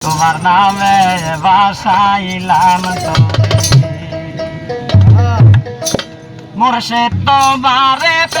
তোমার নামে বাসাইলাম তোরে। মুর্শিদ তোমারে প্রেমে